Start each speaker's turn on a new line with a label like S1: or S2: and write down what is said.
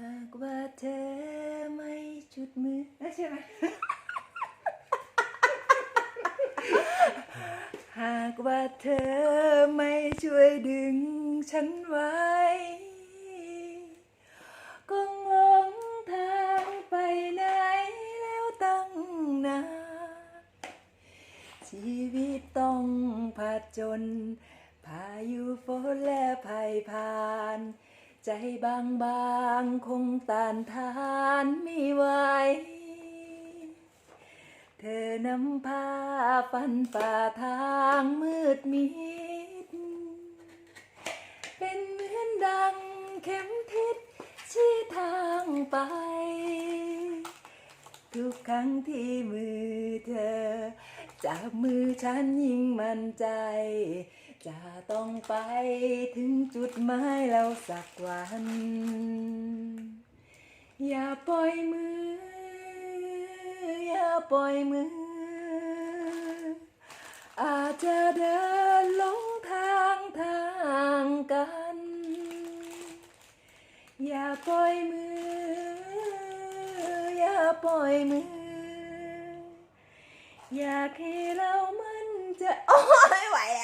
S1: หากว่าเธอไม่จุดมือเอ้ยใช่ไหมหากว่าเธอไม่ช่วยดึงฉันไว้คงหลงทางไปไหนแล้วตั้งนานชีวิตต้องผจญพายุฝนและภัยผ่าน ใจบางบางๆคงต้านทานไม่ไหว เธอนำพาฟันฝ่าทางมืดมิด เป็นเหมือนดังเข็มทิศชี้ทางไป ทุกครั้งที่มือเธอ จับมือฉันยิ่งมั่นใจ จะต้องไปถึงจุดหมายเราสักวัน อย่าปล่อยมือ อย่าปล่อยมือ อาจจะเดินลงทางทางกัน อย่าปล่อยมือ อย่าปล่อยมือ อยากให้เรามันจะ โอ้ยไม่ไหวแล้ว